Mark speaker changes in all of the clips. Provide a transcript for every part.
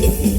Speaker 1: Thank you.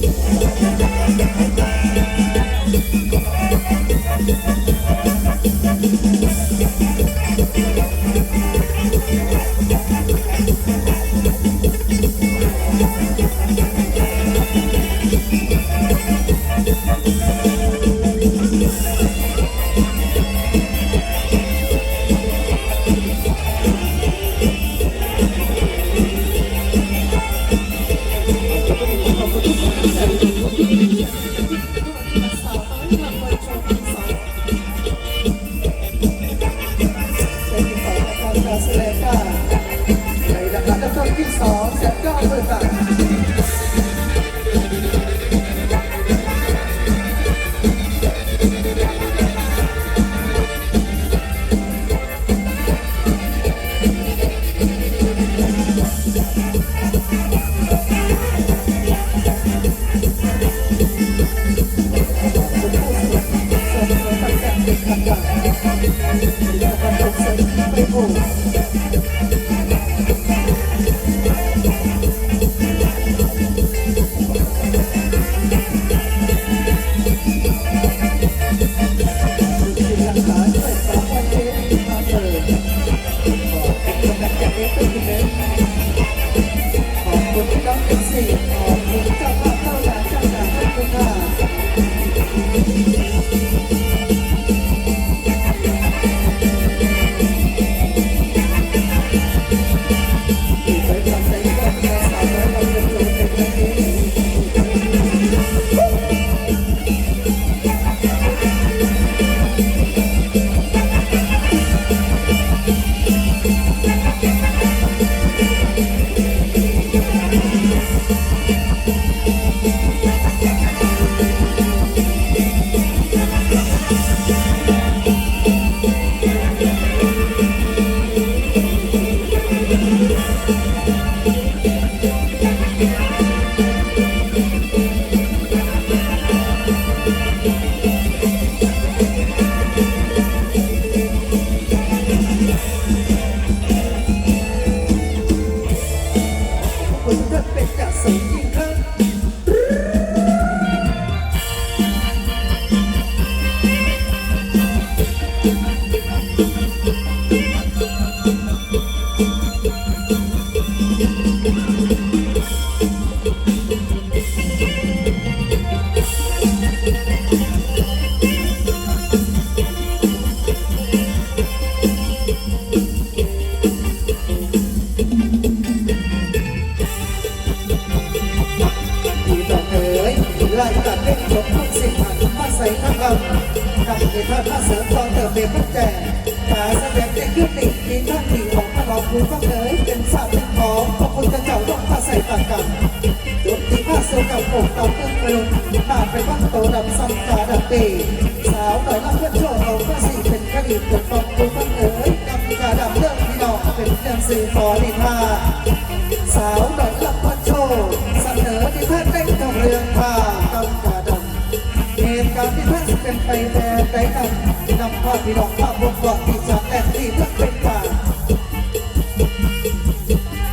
Speaker 1: คุณ ทำให้ท่านมาเสริมตอนเติมเต็มพัดแจกขาแสดงได้ขึ้นติดมีท่านที่ของพระเราคุณฟังเอ๋ยเป็นสัตว์เป็นของพระคุณจะเจ้าต้องมาใส่ต่างกันดนตรีผ้าเสื้อกับผมตามเครื่องกระลุมาเป็นบ้านโตดำซ้ำขาดำปีสาวหน่อยรับเพื่อนโชว์เอาก็สี่เป็นคดีปกป้องคุณฟังเอ๋ยดำขาดำเรื่องพี่น้องเป็นเรื่องสื่อฟอนิทาสาวดอกลับเพัดโชว์เสนอที่ท่านได้ทำเรื่องผ้าำเหตุการณ์ที่ท่านเป็นไปแบบใดนั้นนำภาพพี่น้องภาพบนกองที่จากแต่ที่เพื่อเป็นป่า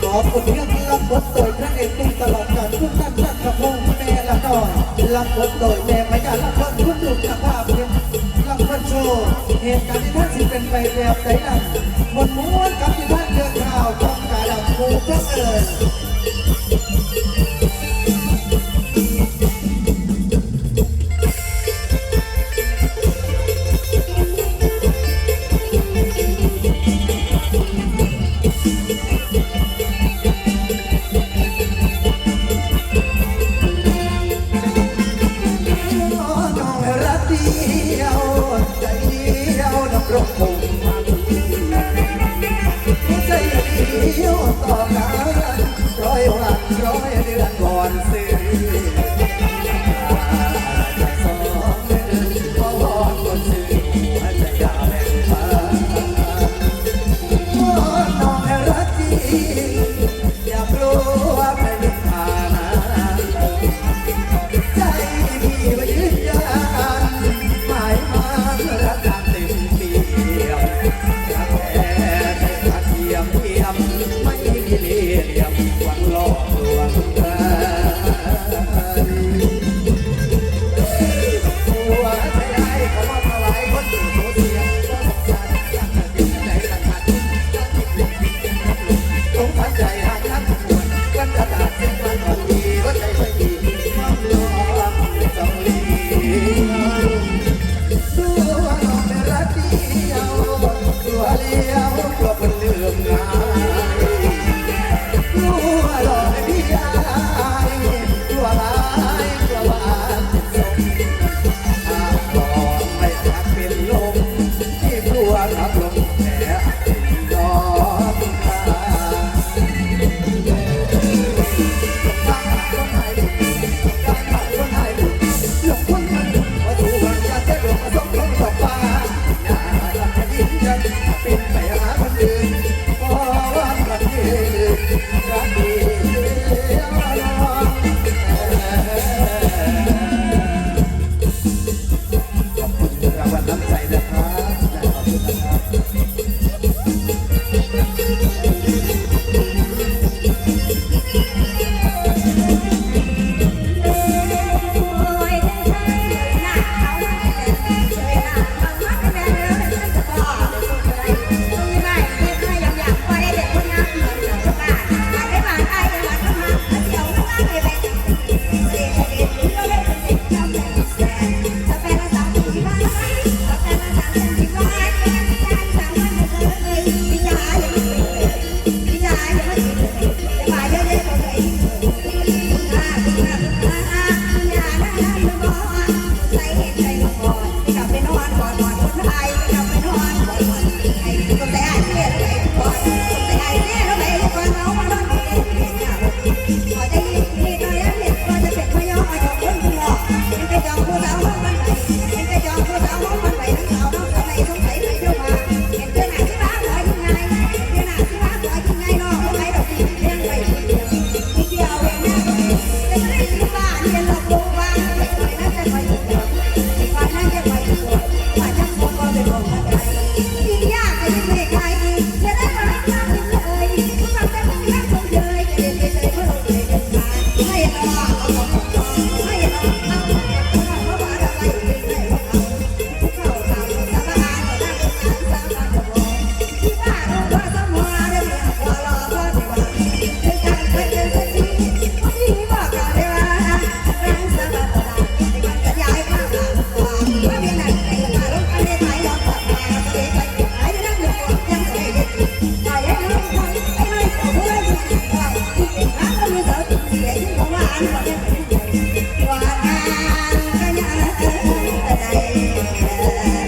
Speaker 1: ขอบคุณเรื่องที่รับบทโดยพระเอกตุ้งตลอดการทุกท่านท่านกระพงแม่ละน้อยรับบทโดยแม่พญาละคนคุณดูสภาพเพียงลับพัดโชว์เหตุการณ์ที่ท่านสิเป็นไปแบบใดนั้นมวลม้วนกับที่ท่านเรื่องข่าวกำกาดำภูพระเอิญ
Speaker 2: Yeah.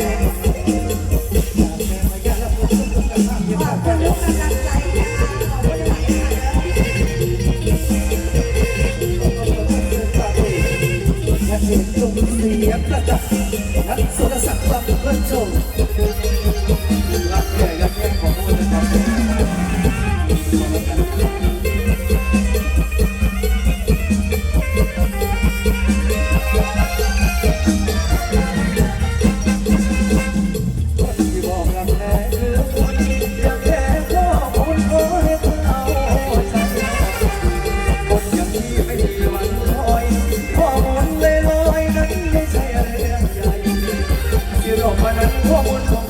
Speaker 1: โ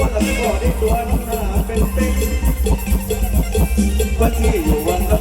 Speaker 1: วันก่อนได้
Speaker 2: ตัวน้องหาเป็นเต็กวันที่อยู่วัน